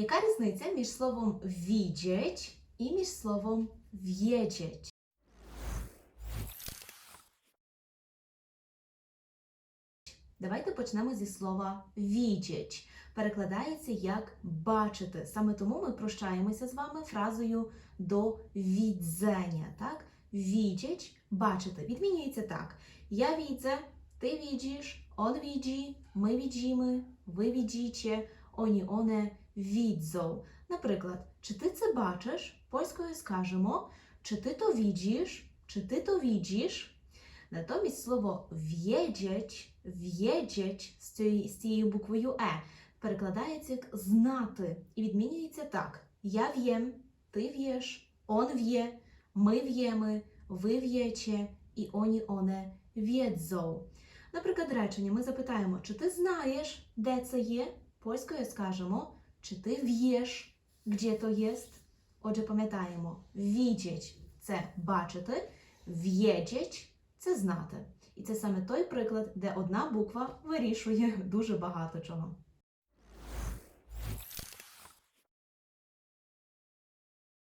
Яка різниця між словом widzieć і між словом wiedzieć? Давайте почнемо зі слова widzieć. Перекладається як бачити. Саме тому ми прощаємося з вами фразою до відзення. Так? Widzieć – бачити. Відмінюється так. Я widzę, ty widzisz, on widzi, my widzimy, ви widzicie, oni, one widzą. Наприклад, чи ти це бачиш? Польською скажемо, чи ти то widzisz, чи ти то widzisz. Натомість слово wiedzieć, з цією, буквою Е перекладається як знати і відмінюється так: Я wiem, ти в'єш, он в'є, ми в'єми, ви в'єче і оні оне wiedzą. Наприклад, речення ми запитаємо, чи ти знаєш, де це є? Польською скажемо, чи ти в'єш, де то є? Отже, пам'ятаємо, відіть – це бачити, в'єдіть – це знати. І це саме той приклад, де одна буква вирішує дуже багато чого.